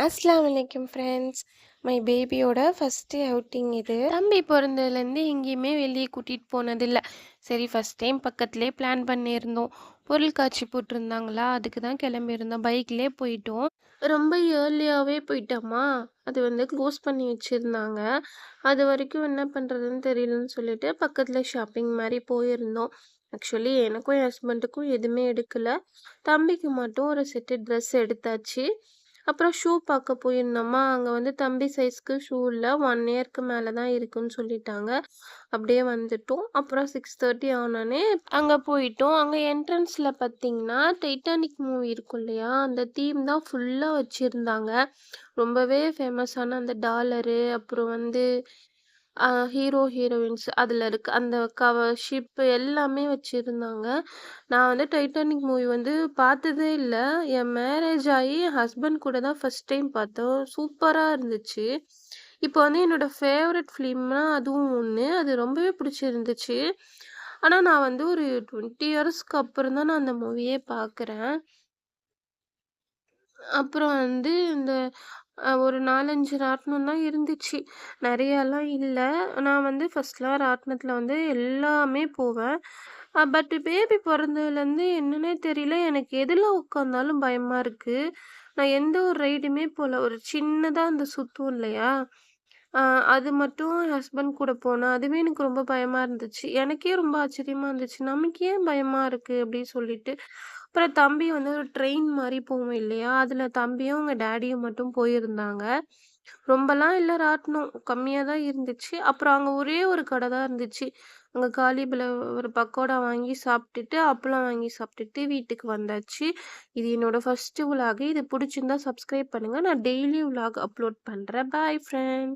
அஸ்லாம் வலைக்கம் friends. My பேபியோட ஃபஸ்ட்டு அவுட்டிங் இது. தம்பி பிறந்ததுலேருந்து எங்கேயுமே வெளியே கூட்டிகிட்டு போனதில்லை. சரி ஃபஸ்ட் டைம் பக்கத்துலேயே பிளான் பண்ணியிருந்தோம். பொருள் காட்சி போட்டிருந்தாங்களா? அதுக்கு தான் கிளம்பியிருந்தோம். பைக்லேயே போயிட்டோம். ரொம்ப ஏர்லியாகவே போயிட்டோமா? அது வந்து க்ளோஸ் பண்ணி வச்சுருந்தாங்க. அது வரைக்கும் என்ன பண்ணுறதுன்னு தெரியலன்னு சொல்லிட்டு பக்கத்தில் ஷாப்பிங் மாதிரி போயிருந்தோம். ஆக்சுவலி எனக்கும் என் ஹஸ்பண்டுக்கும் எதுவுமே எடுக்கலை. தம்பிக்கு மட்டும் ஒரு செட்டு ட்ரெஸ் எடுத்தாச்சு. அப்புறம் ஷூ பார்க்க போயிருந்தோமா. அங்கே வந்து தம்பி சைஸ்க்கு ஷூ இல்லை. ஒன் இயர்க்கு மேலே தான் இருக்குன்னு சொல்லிட்டாங்க. அப்படியே வந்துட்டோம். அப்புறம் சிக்ஸ் தேர்ட்டி ஆனோடனே அங்கே போயிட்டோம். அங்கே என்ட்ரன்ஸில் பார்த்தீங்கன்னா டைட்டானிக் மூவி இருக்கும் இல்லையா? அந்த தீம் தான் ஃபுல்லாக வச்சுருந்தாங்க. ரொம்பவே ஃபேமஸான அந்த டாலரு அப்புறம் வந்து ஹீரோ, ஹீரோயின்ஸ் அதில் இருக்க அந்த கவ ஷிப்பு எல்லாமே வச்சுருந்தாங்க நான் வந்து டைட்டானிக் மூவி வந்து பார்த்ததே இல்லை என் மேரேஜ் ஆகி என் ஹஸ்பண்ட் கூட தான் ஃபர்ஸ்ட் டைம் பார்த்தோம். சூப்பராக இருந்துச்சு. இப்போ வந்து என்னோடய ஃபேவரட் ஃபிலிம்னா அதுவும் ஒன்று அது ரொம்பவே பிடிச்சிருந்துச்சு. ஆனால் நான் வந்து ஒரு 20 இயர்ஸ்க்கு அப்புறம் தான் நான் அந்த மூவியே பார்க்குறேன். அப்புறம் வந்து இந்த ஒரு 4, 5 ராட்டினம் தான் இருந்துச்சு. நிறையாலாம் இல்லை நான் வந்து ஃபஸ்ட்லாம் ராட்டினத்தில் வந்து எல்லாமே போவேன். பட் பேபி பிறந்ததுலேருந்து என்னன்னே தெரியல, எனக்கு எதில் உட்காந்தாலும் பயமாக இருக்குது நான் எந்த ஒரு ரைடுமே போகல ஒரு சின்னதாக அந்த சுத்தம் இல்லையா? அது மட்டும் என் ஹஸ்பண்ட் கூட போனேன். அதுவே எனக்கு ரொம்ப பயமாக இருந்துச்சு. எனக்கே ரொம்ப ஆச்சரியமாக இருந்துச்சு. நமக்கு ஏன் பயமாக இருக்குது அப்படின்னு சொல்லிட்டு. அப்புறம் தம்பி வந்து ஒரு ட்ரெயின் மாதிரி போகும் இல்லையா? அதில் தம்பியும், அவங்க டேடியும் மட்டும் போயிருந்தாங்க. ரொம்பலாம் இல்லை ராட்டினம். கம்மியாக தான் இருந்துச்சு. அப்புறம் அங்கே ஒரே ஒரு கடை தான் இருந்துச்சு. அங்கே காலிபில் ஒரு பக்கோடா வாங்கி சாப்பிட்டுட்டு, அப்பளம் வாங்கி சாப்பிட்டுட்டு வீட்டுக்கு வந்தாச்சு. இது என்னோடய ஃபர்ஸ்ட்டு விலாகு இது பிடிச்சிருந்தா சப்ஸ்கிரைப் பண்ணுங்கள் நான் டெய்லி விலாக் அப்லோட் பண்ணுறேன் பாய் ஃப்ரெண்ட்.